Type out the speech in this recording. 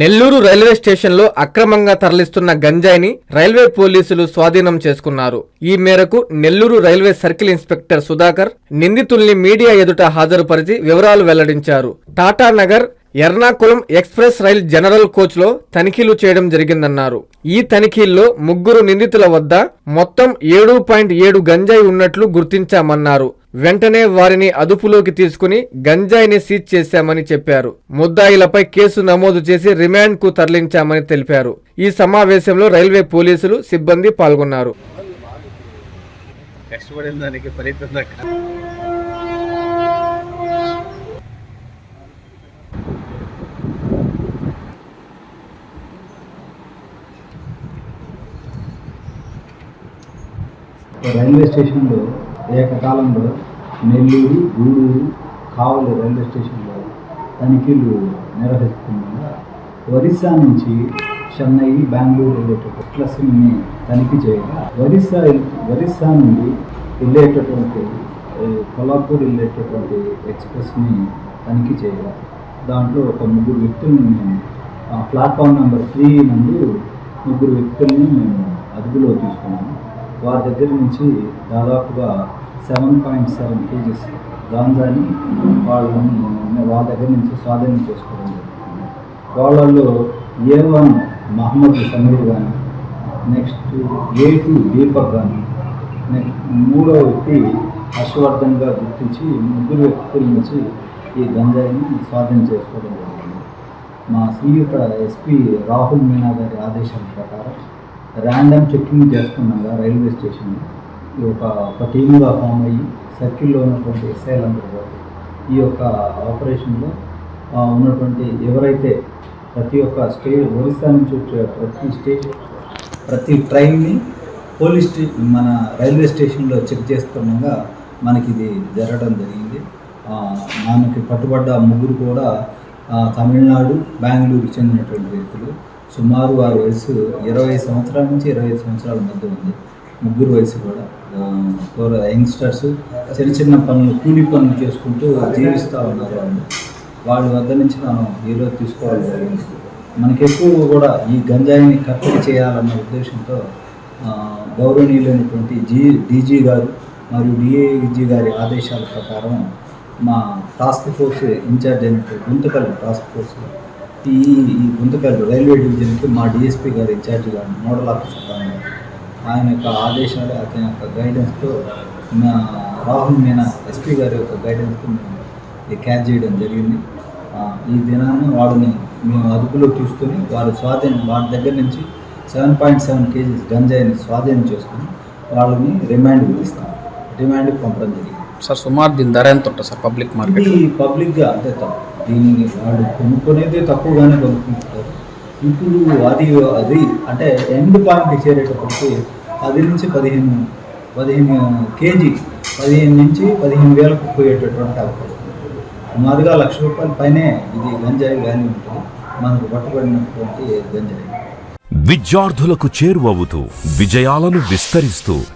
Nellore railway స్టేషన్లో అక్రమంగా తరలిస్తున్న గంజాయిని రైల్వే పోలీసులు స్వాధీనం చేసుకున్నారు. ఈ మేరకు Nellore railway circle inspector Sudhakar నిందితుల్ని media ఎదుట హాజరుపరిచి వివరాలు వెల్లడించారు. Tata Nagar Ernakulam express rail general కోచ్లో తనిఖీలు చేయడం జరిగిందన్నారు. ఈ తనిఖీల్లో ముగ్గురు నిందితుల వద్ద మొత్తం ఏడు పాయింట్ ఏడు గంజాయి ఉన్నట్లు గుర్తించామన్నారు. వెంటనే వారిని అదుపులోకి తీసుకుని గంజాయిని సీజ్ చేశామని చెప్పారు. ముద్దాయిలపై కేసు నమోదు చేసి రిమాండ్కు తరలించామని తెలిపారు. ఈ సమావేశంలో రైల్వే పోలీసులు సిబ్బంది పాల్గొన్నారు. రైల్వే స్టేషన్లో ఏకకాలంలో నెల్లూరు గూడూరు కావలి రైల్వే స్టేషన్లో తనిఖీలు నిర్వహిస్తుండగా ఒరిస్సా నుంచి చెన్నై బెంగళూరు వెళ్ళేటటువంటి క్లస్ని తనిఖీ చేయగా ఒరిస్సా ఒరిస్సా నుండి వెళ్ళేటటువంటి కొల్లాపూర్ వెళ్ళేటటువంటి ఎక్స్ప్రెస్ని తనిఖీ చేయగా దాంట్లో ఒక ముగ్గురు వ్యక్తులను మేము ప్లాట్ఫామ్ నెంబర్ త్రీ నందు ముగ్గురు వ్యక్తుల్ని మేము అదుపులో తీసుకున్నాము. వారి దగ్గర నుంచి దాదాపుగా సెవెన్ పాయింట్ సెవెన్ కేజీస్ గాంజాని వాళ్ళని వాళ్ళ దగ్గర నుంచి స్వాధీనం చేసుకోవడం జరుగుతుంది. వాళ్ళల్లో ఏ వన్ మహమ్మద్ సమీర్ కానీ నెక్స్ట్ ఏ టూ దీపక్ కానీ నెక్స్ట్ మూడో వ్యక్తి హర్షవర్ధన్గా గుర్తించి ముగ్గురు వ్యక్తుల నుంచి ఈ గంజాయిని స్వాధీనం చేసుకోవడం జరిగింది మా శ్రీయుత ఎస్పీ రాహుల్ మీనా గారి ఆదేశాల ప్రకారం ర్యాండమ్ చెక్కింగ్ చేస్తున్నాగా రైల్వే స్టేషన్లో ఒక ఒక టీమ్గా ఫామ్ అయ్యి సర్కిల్లో ఉన్నటువంటి ఎస్ఐలందరూ కూడా ఈ యొక్క ఆపరేషన్లో ఉన్నటువంటి ఎవరైతే ప్రతి ఒక్క స్టేట్ ఒరిస్సా నుంచి వచ్చే ప్రతి స్టేషన్ ప్రతి ట్రైన్ని పోలీస్ స్టే మన రైల్వే స్టేషన్లో చెక్ చేస్తుండగా మనకి ఇది జరగడం జరిగింది. మనకి పట్టుబడ్డ ముగ్గురు కూడా తమిళనాడు బెంగళూరుకి చెందినటువంటి వ్యక్తులు. సుమారు వారి వయసు ఇరవై సంవత్సరాల నుంచి ఇరవై ఐదు సంవత్సరాల మధ్య ఉంది. ముగ్గురు వయసు కూడా. యంగ్స్టర్స్ చిన్న చిన్న పనులు కూలి పనులు చేసుకుంటూ జీవిస్తూ ఉన్నారు వాళ్ళు. వాళ్ళ వద్ద నుంచి మనం ఈరోజు తీసుకోవడం జరిగింది మనకి ఎక్కువ కూడా ఈ గంజాయిని కట్టడి చేయాలన్న ఉద్దేశంతో గౌరవనీయులైనటువంటి జీ డీజీ గారు మరియు డిఏజీ గారి ఆదేశాల ప్రకారం మా టాస్క్ ఫోర్స్ ఇన్ఛార్జ్ అయినటువంటి గుంతకల్ టాస్క్ ఫోర్స్ ఈ ఈ గుంతకల్ రైల్వే డివిజన్కి మా డిఎస్పీ గారు ఇన్ఛార్జ్ గారు నోడల్ ఆఫీసర్ గారు ఆయన యొక్క ఆదేశాలు అతని యొక్క గైడెన్స్తో మా రాహుల్ మీనా ఎస్పీ గారి యొక్క గైడెన్స్తో మేము ఇది క్యాచ్ చేయడం జరిగింది. ఈ దినాన్ని వాళ్ళని మేము అదుపులో తీసుకొని వారి స్వాధీనం వాళ్ళ దగ్గర నుంచి సెవెన్ పాయింట్ సెవెన్ కేజీస్ గంజాయిని స్వాధీనం చేసుకొని వాళ్ళని రిమాండ్ విధిస్తాం రిమాండ్కి పంపడం జరిగింది. సార్ సుమారు దీని ధర ఎంత ఉంటుంది సార్ పబ్లిక్ మార్కెట్ ఇది పబ్లిక్గా అంటే తప్పు. దీనిని వాళ్ళు కొనుక్కునేది తక్కువగానే కొనుక్కుంటారు. ఇప్పుడు అది అది అంటే ఎండ్ పాయింట్ చేరేటప్పటికి పది నుంచి పదిహేను పదిహేను కేజీ పదిహేను నుంచి పదిహేను వేలకు పోయేటటువంటి అవకాశం ఉంది. లక్ష రూపాయల పైనే ఇది గంజాయి వాల్యూ ఉంటుంది మనకు పట్టుబడినటువంటి గంజాయి విద్యార్థులకు చేరువవుతూ విజయాలను విస్తరిస్తూ